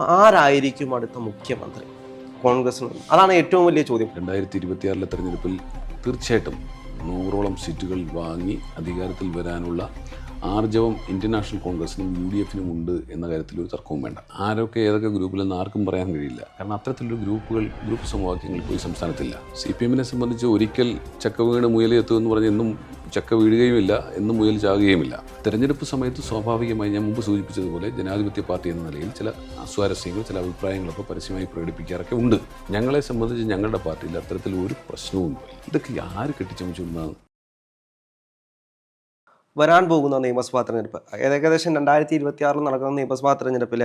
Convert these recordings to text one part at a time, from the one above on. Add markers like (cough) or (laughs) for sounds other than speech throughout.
ആരായിരിക്കും അടുത്ത മുഖ്യമന്ത്രി? കോൺഗ്രസിന് അതാണ് ഏറ്റവും വലിയ ചോദ്യം. രണ്ടായിരത്തി ഇരുപത്തിയാറിലെ തെരഞ്ഞെടുപ്പിൽ തീർച്ചയായിട്ടും നൂറോളം സീറ്റുകൾ വാങ്ങി അധികാരത്തിൽ വരാനുള്ള ആർജവം ഇന്ത്യൻ നാഷണൽ കോൺഗ്രസിനും യു ഡി എഫിനും ഉണ്ട് എന്ന കാര്യത്തിൽ ഒരു തർക്കവും വേണ്ട. ആരൊക്കെ ഏതൊക്കെ ഗ്രൂപ്പിലെന്ന് ആർക്കും പറയാൻ കഴിയില്ല. കാരണം അത്തരത്തിലൊരു ഗ്രൂപ്പുകൾ ഗ്രൂപ്പ് സമവാക്യങ്ങൾ ഈ സംസ്ഥാനത്തില്ല. സി പി എമ്മിനെ സംബന്ധിച്ച് ഒരിക്കൽ ചക്ക വീണ് മുയലെത്തുമെന്ന് പറഞ്ഞ് എന്നും ചക്ക വീഴുകയുമില്ല എന്നും മുയൽ ചാകുകയുമില്ല. തെരഞ്ഞെടുപ്പ് സമയത്ത് സ്വാഭാവികമായി ഞാൻ മുമ്പ് സൂചിപ്പിച്ചതുപോലെ ജനാധിപത്യ പാർട്ടി എന്ന നിലയിൽ ചില അസ്വാരസ്യങ്ങൾ ചില അഭിപ്രായങ്ങളൊക്കെ പരസ്യമായി പ്രകടിപ്പിക്കാറൊക്കെ ഉണ്ട്. ഞങ്ങളെ സംബന്ധിച്ച് ഞങ്ങളുടെ പാർട്ടിയിൽ അത്തരത്തിൽ ഒരു പ്രശ്നവുമില്ല. ഇതൊക്കെ ആര് കെട്ടിച്ചമച്ചുകൊണ്ടാണ് വരാൻ പോകുന്ന നിയമസഭാ തെരഞ്ഞെടുപ്പ്. ഏകദേശം രണ്ടായിരത്തി ഇരുപത്തി ആറിൽ നടക്കുന്ന നിയമസഭാ തെരഞ്ഞെടുപ്പിൽ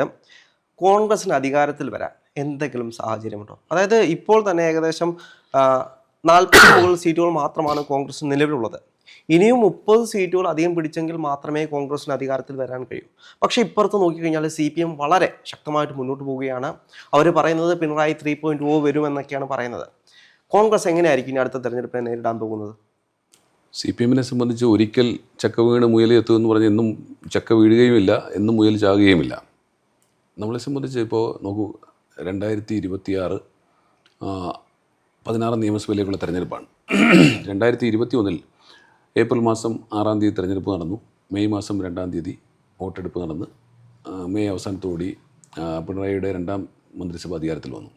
കോൺഗ്രസിന് അധികാരത്തിൽ വരാൻ എന്തെങ്കിലും സാഹചര്യമുണ്ടോ? അതായത് ഇപ്പോൾ തന്നെ ഏകദേശം നാൽപ്പത് മുകളിൽ സീറ്റുകൾ മാത്രമാണ് കോൺഗ്രസ് നിലവിലുള്ളത്. ഇനിയും മുപ്പത് സീറ്റുകൾ അധികം പിടിച്ചെങ്കിൽ മാത്രമേ കോൺഗ്രസിന് അധികാരത്തിൽ വരാൻ കഴിയൂ. പക്ഷേ ഇപ്പുറത്ത് നോക്കിക്കഴിഞ്ഞാൽ സി പി എം വളരെ ശക്തമായിട്ട് മുന്നോട്ട് പോവുകയാണ്. അവർ പറയുന്നത് പിണറായി ത്രീ പോയിന്റ് ഓ വരുമെന്നൊക്കെയാണ് പറയുന്നത്. കോൺഗ്രസ് എങ്ങനെയായിരിക്കും ഇനി അടുത്ത തെരഞ്ഞെടുപ്പിനെ നേരിടാൻ പോകുന്നത്? സി പി എമ്മിനെ സംബന്ധിച്ച് ഒരിക്കൽ ചക്ക വീണ് മുയൽ എത്തുമെന്ന് പറഞ്ഞ് എന്നും ചക്ക വീഴുകയുമില്ല എന്നും മുയൽ ചാകുകയുമില്ല. നമ്മളെ സംബന്ധിച്ച് ഇപ്പോൾ നോക്കൂ രണ്ടായിരത്തി ഇരുപത്തിയാറ് പതിനാറ് നിയമസഭയിലേക്കുള്ള തെരഞ്ഞെടുപ്പാണ്. രണ്ടായിരത്തി ഇരുപത്തി ഒന്നിൽ ഏപ്രിൽ മാസം ആറാം തീയതി തെരഞ്ഞെടുപ്പ് നടന്നു. മെയ് മാസം രണ്ടാം തീയതി വോട്ടെടുപ്പ് നടന്ന്. മെയ് അവസാനത്തോടി പിണറായിയുടെ രണ്ടാം മന്ത്രിസഭ അധികാരത്തിൽ വന്നു.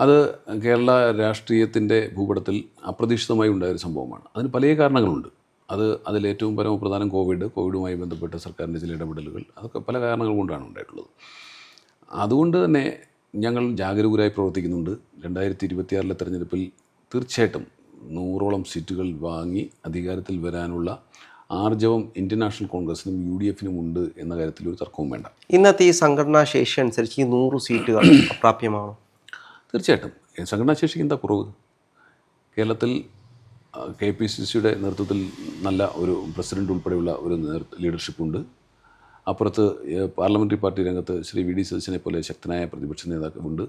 അത് കേരള രാഷ്ട്രീയത്തിന്റെ ഭൂപടത്തിൽ അപ്രതീക്ഷിതമായി ഉണ്ടായ ഒരു സംഭവമാണ്. അതിന് പല കാരണങ്ങളുണ്ട്. അത് അതിലേറ്റവും പരമപ്രധാനം കോവിഡ് കോവിഡുമായി ബന്ധപ്പെട്ട സർക്കാരിന്റെ ചില ഇടപെടലുകൾ അതൊക്കെ പല കാരണങ്ങൾ കൊണ്ടാണ് ഉണ്ടായിട്ടുള്ളത്. അതുകൊണ്ട് തന്നെ ഞങ്ങൾ ജാഗരൂകരായി പ്രവർത്തിക്കുന്നുണ്ട്. രണ്ടായിരത്തി ഇരുപത്തിയാറിലെ തെരഞ്ഞെടുപ്പിൽ തീർച്ചയായിട്ടും നൂറോളം സീറ്റുകൾ വാങ്ങി അധികാരത്തിൽ വരാനുള്ള ആർജവം ഇന്ത്യൻ നാഷണൽ കോൺഗ്രസിനും യു ഡി എഫിനും ഉണ്ട് എന്ന കാര്യത്തിൽ ഒരു തർക്കവും വേണ്ട. ഇന്നത്തെ ഈ സംഘടനാ ശേഷി അനുസരിച്ച് ഈ നൂറ് സീറ്റുകൾ അപ്രാപ്യമാണോ? തീർച്ചയായിട്ടും. സംഘടനാശേഷിക്ക് എന്താ കുറവ്? കേരളത്തിൽ കെ പി സി സിയുടെ നേതൃത്വത്തിൽ നല്ല ഒരു പ്രസിഡന്റ് ഉൾപ്പെടെയുള്ള ഒരു ലീഡർഷിപ്പുണ്ട്. അപ്പുറത്ത് പാർലമെന്ററി പാർട്ടി രംഗത്ത് ശ്രീ വി ഡി സതീശനെ പോലെ ശക്തനായ പ്രതിപക്ഷ നേതാക്കളുണ്ട്.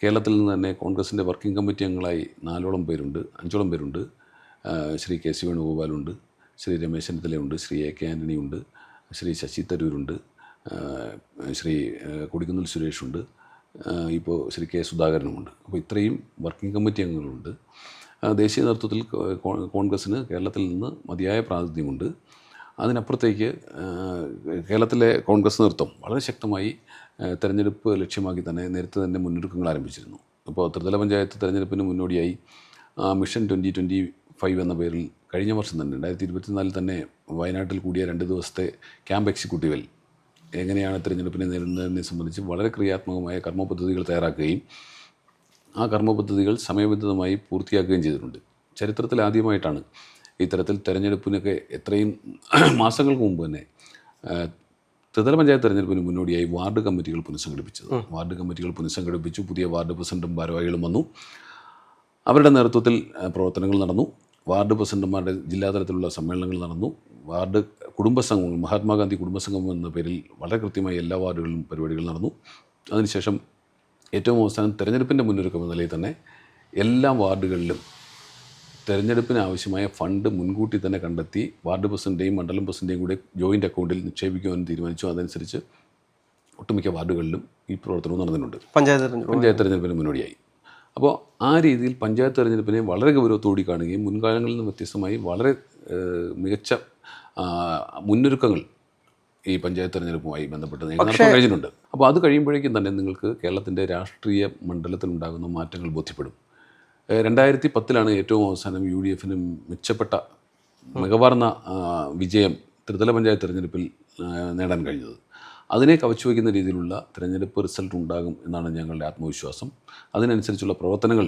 കേരളത്തിൽ നിന്ന് തന്നെ കോൺഗ്രസിന്റെ വർക്കിംഗ് കമ്മിറ്റി അംഗങ്ങളായി നാലോളം പേരുണ്ട് അഞ്ചോളം പേരുണ്ട്. ശ്രീ കെ സി വേണുഗോപാലുണ്ട് ശ്രീ രമേശ് ചെന്നിത്തലയുണ്ട് ശ്രീ എ കെ ആന്റണിയുണ്ട് ശ്രീ ശശി തരൂരുണ്ട് ശ്രീ കൊടിക്കുന്നിൽ സുരേഷുണ്ട്. ഇപ്പോൾ ശ്രീ കെ സുധാകരനുമുണ്ട്. അപ്പോൾ ഇത്രയും വർക്കിംഗ് കമ്മിറ്റി അംഗങ്ങളുണ്ട്. ദേശീയ നേതൃത്വത്തിൽ കോൺഗ്രസ്സിന് കേരളത്തിൽ നിന്ന് മതിയായ പ്രാതിനിധ്യമുണ്ട്. അതിനപ്പുറത്തേക്ക് കേരളത്തിലെ കോൺഗ്രസ് നേതൃത്വം വളരെ ശക്തമായി തെരഞ്ഞെടുപ്പ് ലക്ഷ്യമാക്കി തന്നെ നേരത്തെ തന്നെ മുന്നൊരുക്കങ്ങൾ ആരംഭിച്ചിരുന്നു. അപ്പോൾ ത്രിതല പഞ്ചായത്ത് തെരഞ്ഞെടുപ്പിന് മുന്നോടിയായി മിഷൻ ട്വന്റി ട്വന്റി ഫൈവ് എന്ന പേരിൽ കഴിഞ്ഞ വർഷം തന്നെ രണ്ടായിരത്തി ഇരുപത്തിനാലിൽ തന്നെ വയനാട്ടിൽ കൂടിയ രണ്ട് ദിവസത്തെ ക്യാമ്പ് എക്സിക്യൂട്ടീവിൽ എങ്ങനെയാണ് തിരഞ്ഞെടുപ്പിനെ നേരിടുന്നതിനെ സംബന്ധിച്ച് വളരെ ക്രിയാത്മകമായ കർമ്മപദ്ധതികൾ തയ്യാറാക്കുകയും ആ കർമ്മപദ്ധതികൾ സമയബന്ധിതമായി പൂർത്തിയാക്കുകയും ചെയ്തിട്ടുണ്ട്. ചരിത്രത്തിൽ ആദ്യമായിട്ടാണ് ഇത്തരത്തിൽ തെരഞ്ഞെടുപ്പിനൊക്കെ എത്രയും മാസങ്ങൾക്ക് മുമ്പ് തന്നെ ത്രിതല പഞ്ചായത്ത് തെരഞ്ഞെടുപ്പിന് മുന്നോടിയായി വാർഡ് കമ്മിറ്റികൾ പുനഃസംഘടിപ്പിച്ചത്. വാർഡ് കമ്മിറ്റികൾ പുനഃസംഘടിപ്പിച്ചു പുതിയ വാർഡ് പ്രസിഡന്റും ഭാരവാഹികളും വന്നു. അവരുടെ നേതൃത്വത്തിൽ പ്രവർത്തനങ്ങൾ നടന്നു. വാർഡ് പ്രസിഡന്റുമാരുടെ ജില്ലാതലത്തിലുള്ള സമ്മേളനങ്ങൾ നടന്നു. വാർഡ് കുടുംബസംഘം മഹാത്മാഗാന്ധി കുടുംബസംഘം എന്ന പേരിൽ വളരെ കൃത്യമായി എല്ലാ വാർഡുകളിലും പരിപാടികൾ നടന്നു. അതിനുശേഷം ഏറ്റവും അവസാനം തെരഞ്ഞെടുപ്പിന്റെ മുന്നൊരുക്കം എന്ന നിലയിൽ തന്നെ എല്ലാ വാർഡുകളിലും തെരഞ്ഞെടുപ്പിന് ആവശ്യമായ ഫണ്ട് മുൻകൂട്ടി തന്നെ കണ്ടെത്തി വാർഡ് പ്രസിഡന്റെയും മണ്ഡലം പ്രസിഡന്റെയും കൂടെ ജോയിന്റ് അക്കൗണ്ടിൽ നിക്ഷേപിക്കുവാൻ തീരുമാനിച്ചു. അതനുസരിച്ച് ഒട്ടുമിക്ക വാർഡുകളിലും ഈ പ്രവർത്തനവും നടന്നിട്ടുണ്ട്. പഞ്ചായത്ത് പഞ്ചായത്ത് തെരഞ്ഞെടുപ്പിന് മുന്നോടിയായി. അപ്പോൾ ആ രീതിയിൽ പഞ്ചായത്ത് തെരഞ്ഞെടുപ്പിനെ വളരെ ഗൗരവത്തോടി കാണുകയും മുൻകാലങ്ങളിൽ നിന്ന് വ്യത്യസ്തമായി വളരെ മികച്ച മുന്നൊരുക്കങ്ങൾ ഈ പഞ്ചായത്ത് തെരഞ്ഞെടുപ്പുമായി ബന്ധപ്പെട്ട് കഴിഞ്ഞിട്ടുണ്ട്. അപ്പോൾ അത് കഴിയുമ്പോഴേക്കും തന്നെ നിങ്ങൾക്ക് കേരളത്തിന്റെ രാഷ്ട്രീയ മണ്ഡലത്തിൽ ഉണ്ടാകുന്ന മാറ്റങ്ങൾ ബോധ്യപ്പെടും. രണ്ടായിരത്തി പത്തിലാണ് ഏറ്റവും അവസാനം യു ഡി എഫിന് മെച്ചപ്പെട്ട മികവാർന്ന വിജയം ത്രിതല പഞ്ചായത്ത് തെരഞ്ഞെടുപ്പിൽ നേടാൻ കഴിഞ്ഞത്. അതിനെ കവച്ചു വയ്ക്കുന്ന രീതിയിലുള്ള തിരഞ്ഞെടുപ്പ് റിസൾട്ട് ഉണ്ടാകും എന്നാണ് ഞങ്ങളുടെ ആത്മവിശ്വാസം. അതിനനുസരിച്ചുള്ള പ്രവർത്തനങ്ങൾ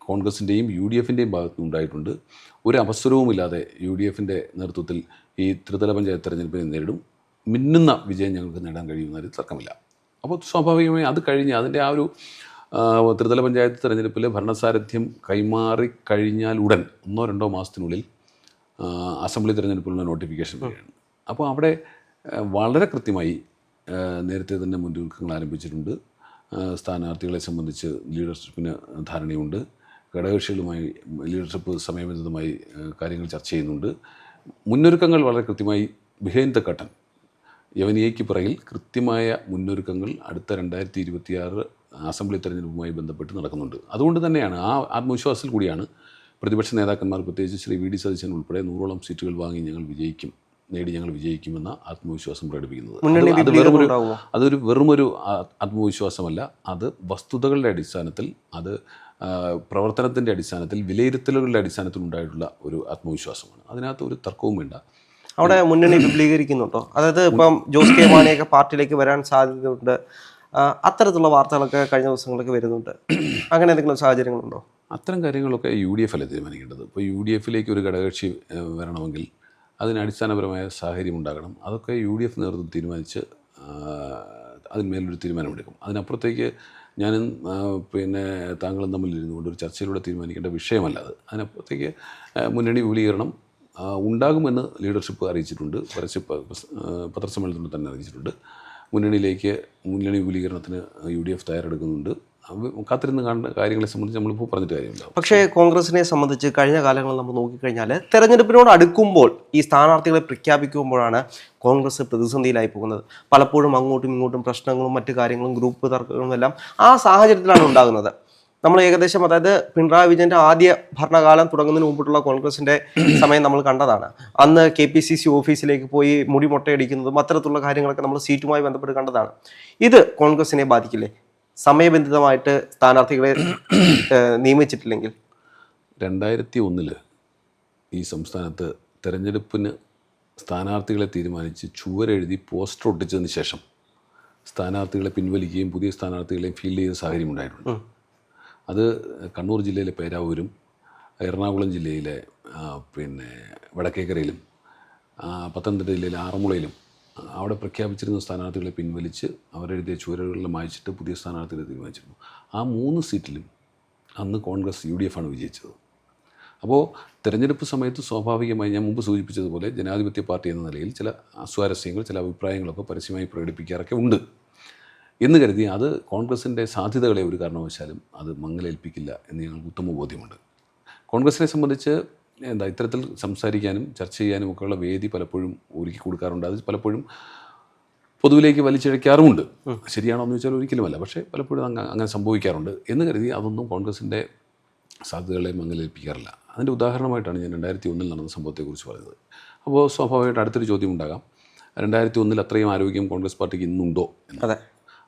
കോൺഗ്രസിന്റെയും യു ഡി എഫിന്റെയും ഭാഗത്തുനിന്നുണ്ടായിട്ടുണ്ട്. ഉണ്ടായിട്ടുണ്ട് ഒരു അവസരവുമില്ലാതെ യു ഡി എഫിന്റെ നേതൃത്വത്തിൽ ഈ ത്രിതല പഞ്ചായത്ത് തെരഞ്ഞെടുപ്പിനെ നേരിടും. മിന്നുന്ന വിജയം ഞങ്ങൾക്ക് നേടാൻ കഴിയുന്നതിൽ തർക്കമില്ല. അപ്പോൾ സ്വാഭാവികമായി അത് കഴിഞ്ഞ് അതിന്റെ ആ ഒരു ത്രിതല പഞ്ചായത്ത് തെരഞ്ഞെടുപ്പിൽ ഭരണസാരഥ്യം കൈമാറി കഴിഞ്ഞാൽ ഉടൻ ഒന്നോ രണ്ടോ മാസത്തിനുള്ളിൽ അസംബ്ലി തിരഞ്ഞെടുപ്പിനുള്ള നോട്ടിഫിക്കേഷൻ വരികയാണ്. അപ്പോൾ അവിടെ വളരെ കൃത്യമായി നേരത്തെ തന്നെ മുന്നൊരുക്കങ്ങൾ ആരംഭിച്ചിട്ടുണ്ട്. സ്ഥാനാർത്ഥികളെ സംബന്ധിച്ച് ലീഡർഷിപ്പിന് ധാരണയുണ്ട്. ഘടകകക്ഷികളുമായി ലീഡർഷിപ്പ് സമയബന്ധിതമായി കാര്യങ്ങൾ ചർച്ച ചെയ്യുന്നുണ്ട്. മുന്നൊരുക്കങ്ങൾ വളരെ കൃത്യമായി ബിഹൈൻഡ് ദ കട്ടൺ യവനിയയ്ക്ക് പിറകിൽ കൃത്യമായ മുന്നൊരുക്കങ്ങൾ അടുത്ത രണ്ടായിരത്തി ഇരുപത്തിയാറ് അസംബ്ലി തെരഞ്ഞെടുപ്പുമായി ബന്ധപ്പെട്ട് നടക്കുന്നുണ്ട്. അതുകൊണ്ട് തന്നെയാണ് ആ ആത്മവിശ്വാസത്തിൽ കൂടിയാണ് പ്രതിപക്ഷ നേതാക്കന്മാർ പ്രത്യേകിച്ച് ശ്രീ വി ഡി സതീശൻ ഉൾപ്പെടെ നൂറോളം സീറ്റുകൾ വാങ്ങി ഞങ്ങൾ വിജയിക്കും നേടി ഞങ്ങൾ വിജയിക്കുമെന്ന ആത്മവിശ്വാസം പ്രകടിപ്പിക്കുന്നത്. അത് വെറുമൊരു അതൊരു വെറുമൊരു ആത്മവിശ്വാസമല്ല. അത് വസ്തുതകളുടെ അടിസ്ഥാനത്തിൽ അത് പ്രവർത്തനത്തിന്റെ അടിസ്ഥാനത്തിൽ വിലയിരുത്തലുകളുടെ അടിസ്ഥാനത്തിൽ ഉണ്ടായിട്ടുള്ള ഒരു ആത്മവിശ്വാസമാണ്. അതിനകത്ത് ഒരു തർക്കവും വേണ്ട. അവിടെ മുന്നണി വിപുലീകരിക്കുന്നുണ്ടോ? അതായത് ഇപ്പം ജോസ് കെ മാണിയൊക്കെ പാർട്ടിയിലേക്ക് വരാൻ സാധ്യതയുണ്ട്. അത്തരത്തിലുള്ള വാർത്തകളൊക്കെ കഴിഞ്ഞ ദിവസങ്ങളൊക്കെ വരുന്നുണ്ട്. അങ്ങനെ എന്തെങ്കിലും സാഹചര്യങ്ങളുണ്ടോ? അത്തരം കാര്യങ്ങളൊക്കെ യു ഡി എഫ് അല്ലേ തീരുമാനിക്കേണ്ടത്? ഇപ്പോൾ യു ഡി എഫിലേക്ക് ഒരു ഘടകകക്ഷി വരണമെങ്കിൽ അതിന് അടിസ്ഥാനപരമായ സാഹചര്യം ഉണ്ടാകണം. അതൊക്കെ യു ഡി എഫ് നേതൃത്വം തീരുമാനിച്ച് അതിന്മേലൊരു തീരുമാനമെടുക്കും. അതിനപ്പുറത്തേക്ക് ഞാനും പിന്നെ താങ്കളും തമ്മിൽ ഇരുന്നുകൊണ്ട് ഒരു ചർച്ചയിലൂടെ തീരുമാനിക്കേണ്ട വിഷയമല്ല അത്. അതിനപ്പുറത്തേക്ക് മുന്നണി വിപുലീകരണം ഉണ്ടാകുമെന്ന് ലീഡർഷിപ്പ് അറിയിച്ചിട്ടുണ്ട്. പരസ്യ പത്രസമ്മേളനത്തിൽ തന്നെ അറിയിച്ചിട്ടുണ്ട്. മുന്നണിയിലേക്ക് മുന്നണി വിപുലീകരണത്തിന് യു ഡി എഫ് തയ്യാറെടുക്കുന്നുണ്ട്. കാത്തിരുന്ന് കാണുന്ന കാര്യങ്ങളെ സംബന്ധിച്ച് നമ്മൾ ഇപ്പോൾ പറഞ്ഞിട്ട് കാര്യമില്ല. പക്ഷേ കോൺഗ്രസിനെ സംബന്ധിച്ച് കഴിഞ്ഞ കാലങ്ങളിൽ നമ്മൾ നോക്കിക്കഴിഞ്ഞാൽ തെരഞ്ഞെടുപ്പിനോട് അടുക്കുമ്പോൾ ഈ സ്ഥാനാർത്ഥികളെ പ്രഖ്യാപിക്കുമ്പോഴാണ് കോൺഗ്രസ് പ്രതിസന്ധിയിലായി പോകുന്നത്. പലപ്പോഴും അങ്ങോട്ടും ഇങ്ങോട്ടും പ്രശ്നങ്ങളും മറ്റു കാര്യങ്ങളും ഗ്രൂപ്പ് തർക്കങ്ങളും എല്ലാം ആ സാഹചര്യത്തിലാണ് ഉണ്ടാകുന്നത്. നമ്മൾ ഏകദേശം അതായത് പിണറായി വിജയന്റെ ആദ്യ ഭരണകാലം തുടങ്ങുന്നതിന് മുമ്പിട്ടുള്ള കോൺഗ്രസിന്റെ സമയം നമ്മൾ കണ്ടതാണ്. അന്ന് കെ പി സി സി ഓഫീസിലേക്ക് പോയി മുടി മുട്ടയടിക്കുന്നതും അത്തരത്തിലുള്ള കാര്യങ്ങളൊക്കെ നമ്മൾ സീറ്റുമായി ബന്ധപ്പെട്ട് കണ്ടതാണ്. ഇത് കോൺഗ്രസിനെ ബാധിക്കില്ലേ? സമയബന്ധിതമായിട്ട് സ്ഥാനാർത്ഥികളെ (clears throat) നിയമിച്ചിട്ടില്ലെങ്കിൽ? രണ്ടായിരത്തി ഒന്നിൽ ഈ സംസ്ഥാനത്ത് തെരഞ്ഞെടുപ്പിന് സ്ഥാനാർത്ഥികളെ തീരുമാനിച്ച് ചുവരെഴുതി പോസ്റ്റർ ഒട്ടിച്ചതിന് ശേഷം സ്ഥാനാർത്ഥികളെ പിൻവലിക്കുകയും പുതിയ സ്ഥാനാർത്ഥികളെയും ഫീൽഡ് ചെയ്യുന്ന സാഹചര്യം ഉണ്ടായിട്ടുണ്ട്. അത് കണ്ണൂർ ജില്ലയിലെ പേരാവൂരും എറണാകുളം ജില്ലയിലെ പിന്നെ വടക്കേക്കരയിലും പത്തനംതിട്ട ജില്ലയിലെ ആറന്മുളയിലും അവിടെ പ്രഖ്യാപിച്ചിരുന്ന സ്ഥാനാർത്ഥികളെ പിൻവലിച്ച് അവരെഴുതിയ ചുവരുകളിൽ മായ്ച്ചിട്ട് പുതിയ സ്ഥാനാർത്ഥികളെ തീരുമാനിച്ചിരുന്നു. ആ മൂന്ന് സീറ്റിലും അന്ന് കോൺഗ്രസ് യു ഡി എഫാണ് വിജയിച്ചത്. അപ്പോൾ തെരഞ്ഞെടുപ്പ് സമയത്ത് സ്വാഭാവികമായി ഞാൻ മുമ്പ് സൂചിപ്പിച്ചതുപോലെ ജനാധിപത്യ പാർട്ടി എന്ന നിലയിൽ ചില അസ്വാരസ്യങ്ങൾ ചില അഭിപ്രായങ്ങളൊക്കെ പരസ്യമായി പ്രകടിപ്പിക്കാറൊക്കെ ഉണ്ട്. എന്ന് കരുതി അത് കോൺഗ്രസിന്റെ സാധ്യതകളെ ഒരു കാരണവശാലും അത് മങ്ങലേൽപ്പിക്കില്ല എന്ന് ഞങ്ങൾക്ക് ഉത്തമ ബോധ്യമുണ്ട് കോൺഗ്രസിനെ സംബന്ധിച്ച് എന്താ ഇത്തരത്തിൽ സംസാരിക്കാനും ചർച്ച ചെയ്യാനും ഒക്കെയുള്ള വേദി പലപ്പോഴും ഒരുക്കി കൊടുക്കാറുണ്ട്. അത് പലപ്പോഴും പൊതുവിലേക്ക് വലിച്ചിഴയ്ക്കാറുമുണ്ട് ശരിയാണോ എന്ന് ചോദിച്ചാൽ ഒരിക്കലുമല്ല. പക്ഷേ പലപ്പോഴും അങ്ങ് അങ്ങനെ സംഭവിക്കാറുണ്ട്. എന്ന് കരുതി അതൊന്നും കോൺഗ്രസിന്റെ സാധ്യതകളെ മങ്ങലേൽപ്പിക്കാറില്ല. അതിന്റെ ഉദാഹരണമായിട്ടാണ് ഞാൻ രണ്ടായിരത്തി ഒന്നിൽ നടന്ന സംഭവത്തെക്കുറിച്ച് പറയുന്നത്. അപ്പോൾ സ്വാഭാവികമായിട്ട് അടുത്തൊരു ചോദ്യം ഉണ്ടാകാം. രണ്ടായിരത്തി ഒന്നിൽ അത്രയും ആരോഗ്യം കോൺഗ്രസ് പാർട്ടിക്ക് ഇന്നുണ്ടോ അതെ.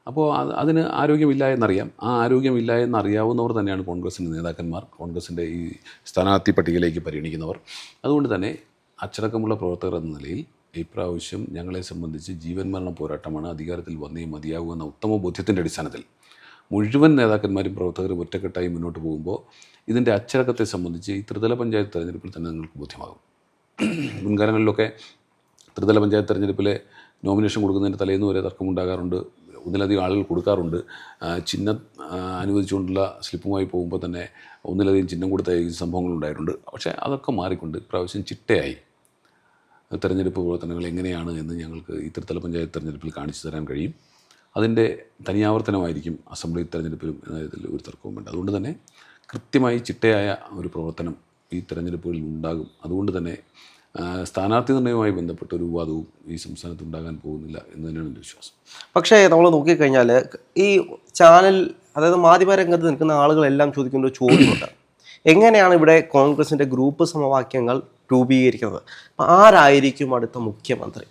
അപ്പോൾ അത് അതിന് ആരോഗ്യമില്ല എന്നറിയാം. ആ ആരോഗ്യമില്ല എന്നറിയാവുന്നവർ തന്നെയാണ് കോൺഗ്രസിന്റെ നേതാക്കന്മാർ കോൺഗ്രസിന്റെ ഈ സ്ഥാനാർത്ഥി പട്ടികയിലേക്ക് പരിഗണിക്കുന്നവർ. അതുകൊണ്ട് തന്നെ അച്ചടക്കമുള്ള പ്രവർത്തകർ എന്ന നിലയിൽ ഇപ്രാവശ്യം ഞങ്ങളെ സംബന്ധിച്ച് ജീവൻ മരണ പോരാട്ടമാണ് അധികാരത്തിൽ വന്നേ മതിയാകൂ എന്ന ഉത്തമ ബോധ്യത്തിന്റെ അടിസ്ഥാനത്തിൽ മുഴുവൻ നേതാക്കന്മാരും പ്രവർത്തകരും ഒറ്റക്കെട്ടായി മുന്നോട്ട് പോകുമ്പോൾ ഇതിന്റെ അച്ചടക്കത്തെ സംബന്ധിച്ച് ഈ ത്രിതല പഞ്ചായത്ത് തെരഞ്ഞെടുപ്പിൽ തന്നെ നിങ്ങൾക്ക് ബോധ്യമാകും. മുൻകാലങ്ങളിലൊക്കെ ത്രിതല പഞ്ചായത്ത് തെരഞ്ഞെടുപ്പിലെ നോമിനേഷൻ കൊടുക്കുന്നതിന്റെ തലേന്ന് വരെ തർക്കമുണ്ടാകാറുണ്ട്. ഒന്നിലധികം ആളുകൾ കൊടുക്കാറുണ്ട്. ചിഹ്നം അനുവദിച്ചുകൊണ്ടുള്ള സ്ലിപ്പുമായി പോകുമ്പോൾ തന്നെ ഒന്നിലധികം ചിഹ്നം കൊടുത്ത സംഭവങ്ങളുണ്ടായിട്ടുണ്ട് പക്ഷേ അതൊക്കെ മാറിക്കൊണ്ട് പ്രാവശ്യം ചിട്ടയായി. തെരഞ്ഞെടുപ്പ് പ്രവർത്തനങ്ങൾ എങ്ങനെയാണ് എന്ന് ഞങ്ങൾക്ക് ഈ പഞ്ചായത്ത് തെരഞ്ഞെടുപ്പിൽ കാണിച്ചു തരാൻ കഴിയും. അതിന്റെ തനിയാവർത്തനമായിരിക്കും അസംബ്ലി തെരഞ്ഞെടുപ്പിലും എന്നതിൽ ഒരു തർക്കവും വേണ്ട അതുകൊണ്ട് തന്നെ കൃത്യമായി ചിട്ടയായ ഒരു പ്രവർത്തനം ഈ തെരഞ്ഞെടുപ്പുകളിൽ ഉണ്ടാകും. അതുകൊണ്ട് തന്നെ സ്ഥാനാർത്ഥി നിർണയവുമായി ബന്ധപ്പെട്ട ഒരു വിവാദവും ഈ സംസ്ഥാനത്ത് ഉണ്ടാകാൻ പോകുന്നില്ല എന്ന് തന്നെയാണ് എന്റെ വിശ്വാസം. പക്ഷേ നമ്മൾ നോക്കിക്കഴിഞ്ഞാൽ ഈ ചാനൽ അതായത് മാധ്യമരംഗത്ത് നിൽക്കുന്ന ആളുകളെല്ലാം ചോദിക്കുന്ന ഒരു ചോദ്യമുണ്ട്. എങ്ങനെയാണ് ഇവിടെ കോൺഗ്രസിന്റെ ഗ്രൂപ്പ് സമവാക്യങ്ങൾ രൂപീകരിക്കുന്നത്? ആരായിരിക്കും അടുത്ത മുഖ്യമന്ത്രി?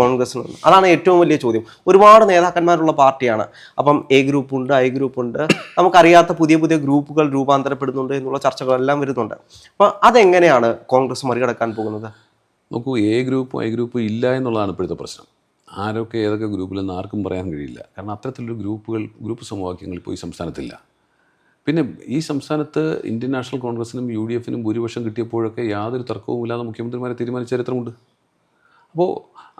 കോൺഗ്രസിൽ നിന്ന് അതാണ് ഏറ്റവും വലിയ ചോദ്യം. ഒരുപാട് നേതാക്കന്മാരുള്ള പാർട്ടിയാണ്. അപ്പം എ ഗ്രൂപ്പ് ഉണ്ട് ഐ ഗ്രൂപ്പ് ഉണ്ട്. നമുക്കറിയാത്ത പുതിയ പുതിയ ഗ്രൂപ്പുകൾ രൂപാന്തരപ്പെടുന്നുണ്ട് എന്നുള്ള ചർച്ചകളെല്ലാം വരുന്നുണ്ട്. അപ്പം അതെങ്ങനെയാണ് കോൺഗ്രസ് മറികടക്കാൻ പോകുന്നത്? നോക്കൂ എ ഗ്രൂപ്പും ഐ ഗ്രൂപ്പും ഇല്ല എന്നുള്ളതാണ് ഇപ്പോഴത്തെ പ്രശ്നം. ആരൊക്കെ ഏതൊക്കെ ഗ്രൂപ്പിലെന്ന് ആർക്കും പറയാൻ കഴിയില്ല. കാരണം അത്തരത്തിലൊരു ഗ്രൂപ്പുകൾ ഗ്രൂപ്പ് സമവാക്യങ്ങൾ ഇപ്പോൾ ഈ സംസ്ഥാനത്തില്ല. പിന്നെ ഈ സംസ്ഥാനത്ത് ഇന്ത്യൻ നാഷണൽ കോൺഗ്രസിനും യു ഡി എഫിനും ഭൂരിപക്ഷം കിട്ടിയപ്പോഴൊക്കെ യാതൊരു തർക്കവുമില്ലാതെ മുഖ്യമന്ത്രിമാരെ തീരുമാനിച്ച ചരിത്രമുണ്ട്. അപ്പോൾ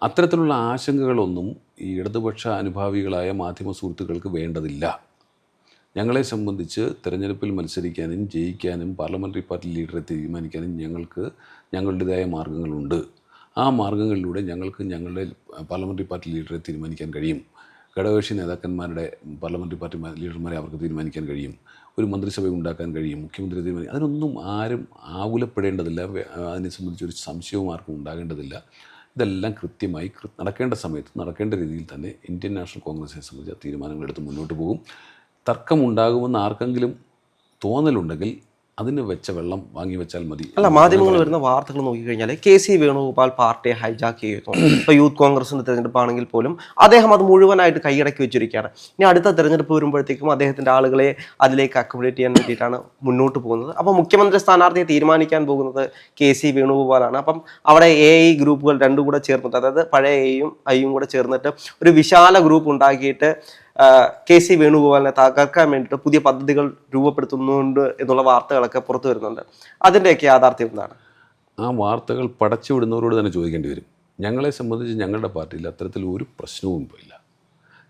അത്തരത്തിലുള്ള ആശങ്കകളൊന്നും ഈ ഇടതുപക്ഷ അനുഭാവികളായ മാധ്യമ സുഹൃത്തുക്കൾക്ക് വേണ്ടതില്ല. ഞങ്ങളെ സംബന്ധിച്ച് തിരഞ്ഞെടുപ്പിൽ മത്സരിക്കാനും ജയിക്കാനും പാർലമെന്ററി പാർട്ടി ലീഡറെ തീരുമാനിക്കാനും ഞങ്ങൾക്ക് ഞങ്ങളുടേതായ മാർഗങ്ങളുണ്ട്. ആ മാർഗങ്ങളിലൂടെ ഞങ്ങൾക്ക് ഞങ്ങളുടെ പാർലമെന്ററി പാർട്ടി ലീഡറെ തീരുമാനിക്കാൻ കഴിയും. ഘടകകക്ഷി നേതാക്കന്മാരുടെ പാർലമെന്ററി പാർട്ടി ലീഡർമാരെ അവർക്ക് തീരുമാനിക്കാൻ കഴിയും. ഒരു മന്ത്രിസഭ ഉണ്ടാക്കാൻ കഴിയും മുഖ്യമന്ത്രി തീരുമാനിക്കും അതിനൊന്നും ആരും ആകുലപ്പെടേണ്ടതില്ല. അതിനെ സംബന്ധിച്ച് ഒരു സംശയവും ആർക്കും ഉണ്ടാകേണ്ടതില്ല. ഇതെല്ലാം കൃത്യമായി നടക്കേണ്ട സമയത്ത് നടക്കേണ്ട രീതിയിൽ തന്നെ ഇന്ത്യൻ നാഷണൽ കോൺഗ്രസിനെ സംബന്ധിച്ച തീരുമാനങ്ങളെടുത്ത് മുന്നോട്ട് പോകും. തർക്കമുണ്ടാകുമെന്ന് ആർക്കെങ്കിലും തോന്നലുണ്ടെങ്കിൽ അതിന് വെച്ച വെള്ളം വാങ്ങി വെച്ചാൽ മതി അല്ല മാധ്യമങ്ങൾ വരുന്ന വാർത്തകൾ നോക്കിക്കഴിഞ്ഞാൽ കെ സി വേണുഗോപാൽ പാർട്ടിയെ ഹൈജാക്ക് ചെയ്യുന്നു. ഇപ്പോൾ യൂത്ത് കോൺഗ്രസിന്റെ തെരഞ്ഞെടുപ്പാണെങ്കിൽ പോലും അദ്ദേഹം അത് മുഴുവനായിട്ട് കൈയടക്കി വെച്ചിരിക്കുകയാണ്. ഇനി അടുത്ത തെരഞ്ഞെടുപ്പ് വരുമ്പോഴത്തേക്കും അദ്ദേഹത്തിന്റെ ആളുകളെ അതിലേക്ക് അക്കോമഡേറ്റ് ചെയ്യാൻ വേണ്ടിയിട്ടാണ് മുന്നോട്ട് പോകുന്നത്. അപ്പോൾ മുഖ്യമന്ത്രി സ്ഥാനാർത്ഥിയെ തീരുമാനിക്കാൻ പോകുന്നത് കെ സി വേണുഗോപാലാണ്. അപ്പം അവിടെ എ ഐ ഗ്രൂപ്പുകൾ രണ്ടും കൂടെ ചേർന്നിട്ട് അതായത് പഴയ എയും ഐയും കൂടെ ചേർന്നിട്ട് ഒരു വിശാല ഗ്രൂപ്പ് ഉണ്ടാക്കിയിട്ട് കെ സി വേണുഗോപാലിനെ തകർക്കാൻ വേണ്ടിയിട്ട് പുതിയ പദ്ധതികൾ രൂപപ്പെടുത്തുന്നുണ്ട് എന്നുള്ള വാർത്തകളൊക്കെ പുറത്തു വരുന്നുണ്ട്. അതിന്റെയൊക്കെ യാഥാർത്ഥ്യം എന്താണ്? ആ വാർത്തകൾ പടച്ചു വിടുന്നവരോട് തന്നെ ചോദിക്കേണ്ടി വരും. ഞങ്ങളെ സംബന്ധിച്ച് ഞങ്ങളുടെ പാർട്ടിയിൽ അത്തരത്തിൽ ഒരു പ്രശ്നവും ഇല്ല.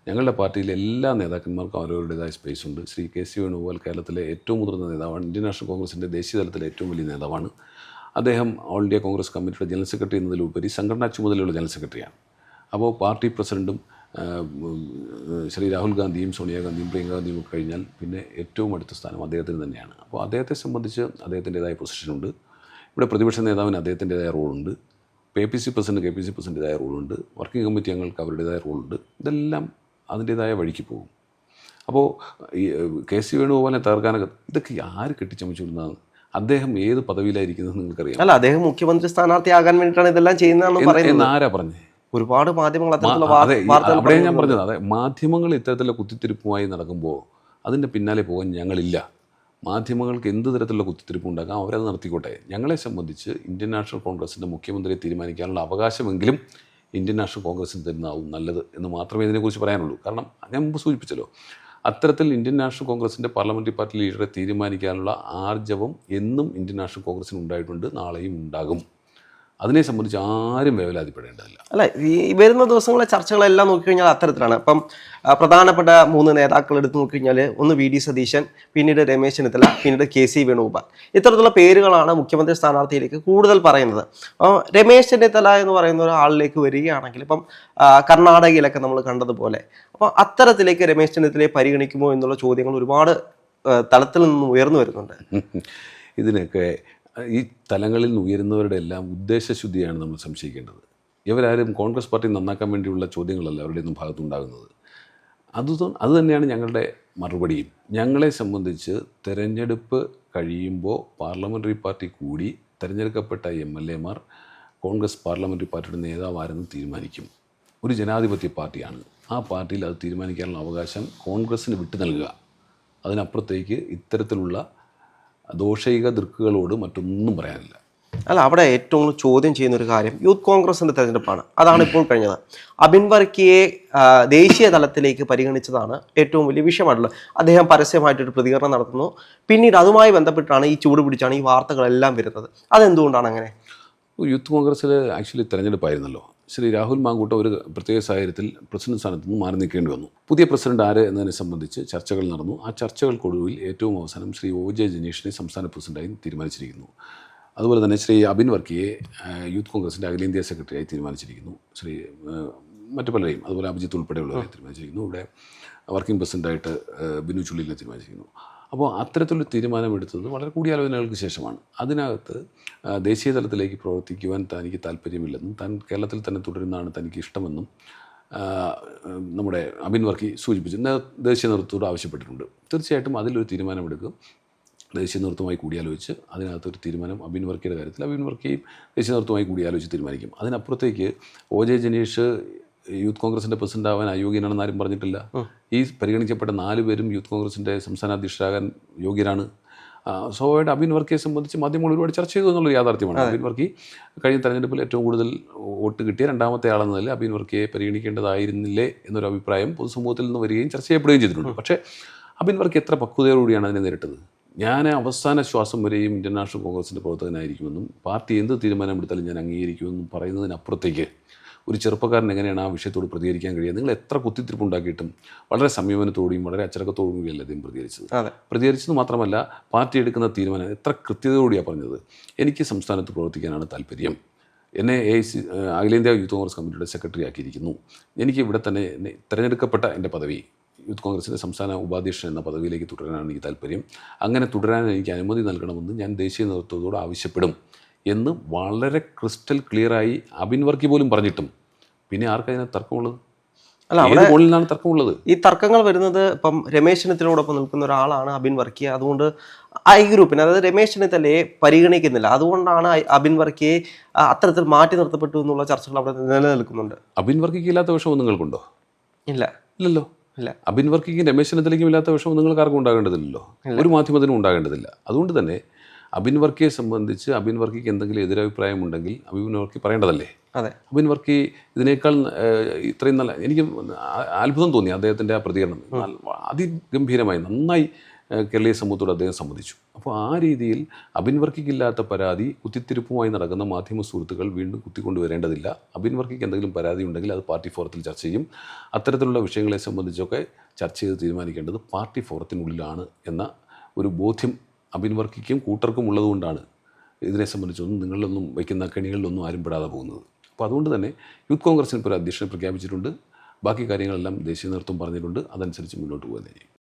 ഞങ്ങളുടെ പാർട്ടിയിലെ എല്ലാ നേതാക്കന്മാർക്കും അവരവരുടേതായ സ്പേസ് ഉണ്ട്. ശ്രീ കെ സി വേണുഗോപാൽ കേരളത്തിലെ ഏറ്റവും മുതിർന്ന നേതാവാണ്. ഇന്ത്യൻ നാഷണൽ കോൺഗ്രസിന്റെ ദേശീയ തലത്തിലെ ഏറ്റവും വലിയ നേതാവാണ്. അദ്ദേഹം ഓൾ ഇന്ത്യ കോൺഗ്രസ് കമ്മിറ്റിയുടെ ജനറൽ സെക്രട്ടറി എന്നതിലുപരി സംഘടനാ ചുമതലയുള്ള ജനറൽ സെക്രട്ടറിയാണ്. അപ്പോൾ പാർട്ടി പ്രസിഡന്റും ശ്രീ രാഹുൽ ഗാന്ധിയും സോണിയാഗാന്ധിയും പ്രിയങ്ക ഗാന്ധിയും ഒക്കെ കഴിഞ്ഞാൽ പിന്നെ ഏറ്റവും അടുത്ത സ്ഥാനം അദ്ദേഹത്തിന് തന്നെയാണ്. അപ്പോൾ അദ്ദേഹത്തെ സംബന്ധിച്ച് അദ്ദേഹത്തിന്റെതായ പൊസിഷനുണ്ട് ഇവിടെ പ്രതിപക്ഷ നേതാവിന് അദ്ദേഹത്തിന്റെതായ റോളുണ്ട് P P C president K P C പ്രസിഡന്റെതായ റോളുണ്ട് വർക്കിംഗ് കമ്മിറ്റി അംഗങ്ങൾക്ക് അവരുടേതായ റോളുണ്ട് ഇതെല്ലാം അതിന്റേതായ വഴിക്ക് പോകും. അപ്പോൾ ഈ കെ സി വേണുഗോപാലിനെ തകർക്കാനൊക്കെ ഇതൊക്കെ ആര് കെട്ടിച്ചമച്ചു വിടുന്നതാണ് അദ്ദേഹം ഏത് പദവിയിലായിരിക്കുന്നത് നിങ്ങൾക്കറിയാം അല്ല അദ്ദേഹം മുഖ്യമന്ത്രി സ്ഥാനാർത്ഥിയാകാൻ വേണ്ടിയിട്ടാണ് ഇതെല്ലാം ചെയ്യുന്നതെന്ന് പറയുന്നത്. ആരാ പറഞ്ഞേ? ഒരുപാട് മാധ്യമങ്ങൾ അത്തരത്തിലുള്ള അതെ ഞാൻ പറഞ്ഞത് അതെ മാധ്യമങ്ങൾ ഇത്തരത്തിലുള്ള കുത്തിത്തിരിപ്പുമായി നടക്കുമ്പോൾ അതിന്റെ പിന്നാലെ പോകാൻ ഞങ്ങളില്ല. മാധ്യമങ്ങൾക്ക് എന്ത് തരത്തിലുള്ള കുത്തിത്തിരിപ്പ് ഉണ്ടാക്കാം അവരത് നടത്തിക്കോട്ടെ. ഞങ്ങളെ സംബന്ധിച്ച് ഇന്ത്യൻ നാഷണൽ കോൺഗ്രസിന്റെ മുഖ്യമന്ത്രിയെ തീരുമാനിക്കാനുള്ള അവകാശമെങ്കിലും ഇന്ത്യൻ നാഷണൽ കോൺഗ്രസിന് തരുന്നതാവും നല്ലത് എന്ന് മാത്രമേ ഇതിനെക്കുറിച്ച് പറയാനുള്ളൂ. കാരണം ഞാൻ മുമ്പ് സൂചിപ്പിച്ചല്ലോ അത്തരത്തിൽ ഇന്ത്യൻ നാഷണൽ കോൺഗ്രസിന്റെ പാർലമെന്ററി പാർട്ടി ലീഡറെ തീരുമാനിക്കാനുള്ള ആർജവം എന്നും ഇന്ത്യൻ നാഷണൽ കോൺഗ്രസിന് ഉണ്ടായിട്ടുണ്ട് നാളെയും ഉണ്ടാകും. അതിനെ സംബന്ധിച്ച് ആരും വേവലാതിപ്പെടേണ്ടതില്ല. അല്ല ഈ വരുന്ന ദിവസങ്ങളിലെ ചർച്ചകളെല്ലാം നോക്കിക്കഴിഞ്ഞാൽ അത്തരത്തിലാണ്. അപ്പം പ്രധാനപ്പെട്ട മൂന്ന് നേതാക്കൾ എടുത്ത് നോക്കിക്കഴിഞ്ഞാൽ ഒന്ന് വി. ഡി. സതീശൻ പിന്നീട് രമേശ് ചെന്നിത്തല പിന്നീട് കെ. സി. വേണുഗോപാൽ. ഇത്തരത്തിലുള്ള പേരുകളാണ് മുഖ്യമന്ത്രി സ്ഥാനാർത്ഥിയിലേക്ക് കൂടുതൽ പറയുന്നത്. അപ്പം രമേശ് ചെന്നിത്തല എന്ന് പറയുന്ന ഒരാളിലേക്ക് വരികയാണെങ്കിൽ ഇപ്പം കർണാടകയിലൊക്കെ നമ്മൾ കണ്ടതുപോലെ അപ്പോൾ അത്തരത്തിലേക്ക് രമേശ് ചെന്നിത്തലയെ പരിഗണിക്കുമോ എന്നുള്ള ചോദ്യങ്ങൾ ഒരുപാട് തലത്തിൽ നിന്നും ഉയർന്നു വരുന്നുണ്ട്. (laughs) ഇതിനൊക്കെ ഈ തലങ്ങളിൽ നിന്ന് ഉയരുന്നവരുടെ എല്ലാം ഉദ്ദേശശുദ്ധിയാണ് നമ്മൾ സംശയിക്കേണ്ടത്. ഇവരാരും കോൺഗ്രസ് പാർട്ടി നന്നാക്കാൻ വേണ്ടിയുള്ള ചോദ്യങ്ങളല്ല അവരുടെ ഒന്നും ഭാഗത്തുണ്ടാകുന്നത്. അത് അത് തന്നെയാണ് ഞങ്ങളുടെ മറുപടിയും. ഞങ്ങളെ സംബന്ധിച്ച് തെരഞ്ഞെടുപ്പ് കഴിയുമ്പോൾ പാർലമെന്ററി പാർട്ടി കൂടി തിരഞ്ഞെടുക്കപ്പെട്ട എം എൽ എമാർ കോൺഗ്രസ് പാർലമെന്ററി പാർട്ടിയുടെ നേതാവാരെന്ന് തീരുമാനിക്കും. ഒരു ജനാധിപത്യ പാർട്ടിയാണ്. ആ പാർട്ടിയിൽ അത് തീരുമാനിക്കാനുള്ള അവകാശം കോൺഗ്രസ്സിന് വിട്ടു നൽകുക അതിനപ്പുറത്തേക്ക് ഇത്തരത്തിലുള്ള ദോഷൈക ദൃക്കുകളോട് മറ്റൊന്നും പറയാനില്ല. അല്ല അവിടെ ഏറ്റവും ചോദ്യം ചെയ്യുന്ന ഒരു കാര്യം യൂത്ത് കോൺഗ്രസിന്റെ തെരഞ്ഞെടുപ്പാണ്. അതാണ് ഇപ്പോൾ കഴിഞ്ഞത്. അബിൻ വർക്കിയെ ദേശീയ തലത്തിലേക്ക് പരിഗണിച്ചതാണ് ഏറ്റവും വലിയ വിഷയമായിട്ടുള്ളത്. അദ്ദേഹം പരസ്യമായിട്ടൊരു പ്രതികരണം നടത്തുന്നു. പിന്നീട് അതുമായി ബന്ധപ്പെട്ടാണ് ഈ ചൂട് പിടിച്ചാണ് ഈ വാർത്തകളെല്ലാം വരുന്നത്. അതെന്തുകൊണ്ടാണ് അങ്ങനെ? യൂത്ത് കോൺഗ്രസ്സിൽ ആക്ച്വലി തെരഞ്ഞെടുപ്പായിരുന്നല്ലോ. ശ്രീ രാഹുൽ മാങ്കൂട്ട ഒരു പ്രത്യേക സാഹചര്യത്തിൽ പ്രസിഡന്റ് സ്ഥാനത്ത് നിന്ന് മാറി നിൽക്കേണ്ടി വന്നു. പുതിയ പ്രസിഡന്റ് ആര് എന്നതിനെ സംബന്ധിച്ച് ചർച്ചകൾ നടന്നു. ആ ചർച്ചകൾക്കൊടുവിൽ ഏറ്റവും അവസാനം ശ്രീ ഒ ജെ ജനീഷിനെ സംസ്ഥാന പ്രസിഡന്റായി തീരുമാനിച്ചിരിക്കുന്നു. അതുപോലെ തന്നെ ശ്രീ അബിൻ വർക്കിയെ യൂത്ത് കോൺഗ്രസിന്റെ അഖിലേന്ത്യാ സെക്രട്ടറിയായി തീരുമാനിച്ചിരിക്കുന്നു. ശ്രീ മറ്റു പലരെയും അതുപോലെ അഭിജിത്ത് ഉൾപ്പെടെയുള്ളവരെ തീരുമാനിച്ചിരിക്കുന്നു. ഇവിടെ വർക്കിംഗ് പ്രസിഡന്റായിട്ട് ബിനു ചുള്ളിലിനെ തീരുമാനിച്ചിരിക്കുന്നു. അപ്പോൾ അത്തരത്തിലൊരു തീരുമാനമെടുത്തത് വളരെ കൂടിയാലോചനകൾക്ക് ശേഷമാണ്. അതിനകത്ത് ദേശീയ തലത്തിലേക്ക് പ്രവർത്തിക്കുവാൻ തനിക്ക് താല്പര്യമില്ലെന്നും താൻ കേരളത്തിൽ തന്നെ തുടരുന്നതാണ് തനിക്ക് ഇഷ്ടമെന്നും നമ്മുടെ അബിൻ വർക്കി സൂചിപ്പിച്ചു. ദേശീയ നേതൃത്വത്തോട് ആവശ്യപ്പെട്ടിട്ടുണ്ട്. തീർച്ചയായിട്ടും അതിലൊരു തീരുമാനമെടുക്കും. ദേശീയ നേതൃത്വമായി കൂടിയാലോചിച്ച് അതിനകത്തൊരു തീരുമാനം അബിൻ വർക്കിയുടെ കാര്യത്തിൽ അബിൻ വർക്കിയും ദേശീയ നേതൃത്വമായി കൂടിയാലോചിച്ച് തീരുമാനിക്കും. അതിനപ്പുറത്തേക്ക് ഒ ജെ ജനീഷ് യൂത്ത് കോൺഗ്രസിന്റെ പ്രസിഡന്റ് ആവാൻ അയോഗ്യനാണെന്ന് ആരും പറഞ്ഞിട്ടില്ല. ഈ പരിഗണിക്കപ്പെട്ട നാല് പേരും യൂത്ത് കോൺഗ്രസിന്റെ സംസ്ഥാന അധ്യക്ഷരാകാൻ യോഗ്യനാണ് സോയുടെ സ്വാഭാവികമായിട്ട് അബിൻ വർക്കിയെ സംബന്ധിച്ച് മാധ്യമങ്ങൾ ഒരുപാട് ചർച്ച ചെയ്തു എന്നുള്ള യാഥാർത്ഥ്യമാണ്. അബിൻ വർക്കി കഴിഞ്ഞ തെരഞ്ഞെടുപ്പിൽ ഏറ്റവും കൂടുതൽ വോട്ട് കിട്ടിയ രണ്ടാമത്തെ ആളെന്ന നിലയിൽ അബിൻ വർക്കിയെ പരിഗണിക്കേണ്ടതായിരുന്നില്ലേ എന്നൊരു അഭിപ്രായം പൊതുസമൂഹത്തിൽ നിന്ന് വരികയും ചർച്ച ചെയ്യപ്പെടുകയും ചെയ്തിട്ടുണ്ട്. പക്ഷേ അബിൻ വർക്കി എത്ര പക്വതയോടുകൂടിയാണ് അതിനെ നേരിട്ടത്? ഞാൻ അവസാന ശ്വാസം വരെയും ഇന്ത്യൻ നാഷണൽ കോൺഗ്രസിന്റെ പ്രവർത്തകനായിരിക്കുമെന്നും പാർട്ടി എന്ത് തീരുമാനമെടുത്താലും ഞാൻ അംഗീകരിക്കുമെന്നും പറയുന്നതിനപ്പുറത്തേക്ക് ഒരു ചെറുപ്പക്കാരൻ എങ്ങനെയാണ് ആ വിഷയത്തോട് പ്രതികരിക്കാൻ കഴിയുക? നിങ്ങൾ എത്ര കുത്തിത്തിരിപ്പുണ്ടാക്കിയിട്ടും വളരെ സംയമനത്തോടെയും വളരെ അച്ചടക്കത്തോടും കൂടിയല്ല അദ്ദേഹം പ്രതികരിച്ചത്? പ്രതികരിച്ചത് മാത്രമല്ല പാർട്ടി എടുക്കുന്ന തീരുമാനം എത്ര കൃത്യതയോടെയാണ് പറഞ്ഞത്? എനിക്ക് സംസ്ഥാനത്ത് പ്രവർത്തിക്കാനാണ് താല്പര്യം. എന്നെ എ ഐ സി അഖിലേന്ത്യാ യൂത്ത് കോൺഗ്രസ് കമ്മിറ്റിയുടെ സെക്രട്ടറി ആക്കിയിരിക്കുന്നു. എനിക്ക് ഇവിടെ തന്നെ തിരഞ്ഞെടുക്കപ്പെട്ട എന്റെ പദവി യൂത്ത് കോൺഗ്രസിന്റെ സംസ്ഥാന ഉപാധ്യക്ഷൻ എന്ന പദവിയിലേക്ക് തുടരാനാണ് എനിക്ക് താല്പര്യം. അങ്ങനെ തുടരാൻ എനിക്ക് അനുമതി നൽകണമെന്ന് ഞാൻ ദേശീയ നേതൃത്വത്തോട് ആവശ്യപ്പെടും. എന്ന് വളരെ ക്രിസ്റ്റൽ ക്ലിയറായി അബിൻ വർക്കി പോലും പറഞ്ഞിട്ടും. പിന്നെ ആർക്കതിന് തർക്കമുള്ളത്? അല്ല അവിടെ കോണിൽ തർക്കമുള്ളത്? ഈ തർക്കങ്ങൾ വരുന്നത് ഇപ്പം രമേശ് ചെന്നിത്തലയോടൊപ്പം നിൽക്കുന്ന ഒരാളാണ് അബിൻ വർക്കി. അതുകൊണ്ട് ഐ ഗ്രൂപ്പിന് അതായത് രമേശ് ചെന്നിത്തലയെ പരിഗണിക്കുന്നില്ല. അതുകൊണ്ടാണ് അബിൻ വർക്കിയെ അത്തരത്തിൽ മാറ്റി നിർത്തപ്പെട്ടു എന്നുള്ള ചർച്ചകൾ അവിടെ നിലനിൽക്കുന്നുണ്ട്. അബിൻ വർക്കിക്ക് ഇല്ലാത്ത വിഷമം നിങ്ങൾക്കുണ്ടോ? ഇല്ല. ഇല്ലല്ലോ. ഇല്ല. അബിൻ വർക്കിക്കും രമേശ് ചെന്നിത്തലയ്ക്കും ഇല്ലാത്ത വിഷമം നിങ്ങൾക്ക് ആർക്കും ഉണ്ടാകേണ്ടതില്ലല്ലോ ഒരു മാധ്യമത്തിനും ഉണ്ടാകേണ്ടതില്ല. അതുകൊണ്ട് തന്നെ അബിൻ വർക്കിയെ സംബന്ധിച്ച് അബിൻ വർക്കിക്ക് എന്തെങ്കിലും എതിരഭിപ്രായം ഉണ്ടെങ്കിൽ അബിൻ വർക്കി പറയേണ്ടതല്ലേ? അതെ. അബിൻ വർക്കി ഇതിനേക്കാൾ ഇത്രയും നല്ല എനിക്ക് അത്ഭുതം തോന്നി അദ്ദേഹത്തിന്റെ ആ പ്രതികരണം. അതിഗംഭീരമായി നന്നായി കേരളീയ സമൂഹത്തോട് അദ്ദേഹം സംബന്ധിച്ചു അപ്പോൾ ആ രീതിയിൽ അബിൻ വർക്കിക്കില്ലാത്ത പരാതി കുത്തിത്തിരിപ്പുമായി നടക്കുന്ന മാധ്യമ സുഹൃത്തുക്കൾ വീണ്ടും കുത്തിക്കൊണ്ടുവരേണ്ടതില്ല അബിൻ വർക്കിക്ക് എന്തെങ്കിലും പരാതി ഉണ്ടെങ്കിൽ അത് പാർട്ടി ഫോറത്തിൽ ചർച്ച ചെയ്യും. അത്തരത്തിലുള്ള വിഷയങ്ങളെ സംബന്ധിച്ചൊക്കെ ചർച്ച ചെയ്ത് തീരുമാനിക്കേണ്ടത് പാർട്ടി ഫോറത്തിനുള്ളിലാണ് എന്ന ഒരു ബോധ്യം അബിൻ വർക്കിക്കും കൂട്ടർക്കും ഉള്ളതുകൊണ്ടാണ് ഇതിനെ സംബന്ധിച്ചൊന്നും നിങ്ങളിലൊന്നും വയ്ക്കുന്ന കെണികളിലൊന്നും ആരും പെടാതെ പോകുന്നത്. അപ്പോൾ അതുകൊണ്ട് തന്നെ യൂത്ത് കോൺഗ്രസിന് ഇപ്പോൾ ഒരു അധ്യക്ഷനെ പ്രഖ്യാപിച്ചിട്ടുണ്ട്. ബാക്കി കാര്യങ്ങളെല്ലാം ദേശീയ നേതൃത്വം പറഞ്ഞിട്ടുണ്ട്. അതനുസരിച്ച് മുന്നോട്ട് പോകുന്നതായിരിക്കും.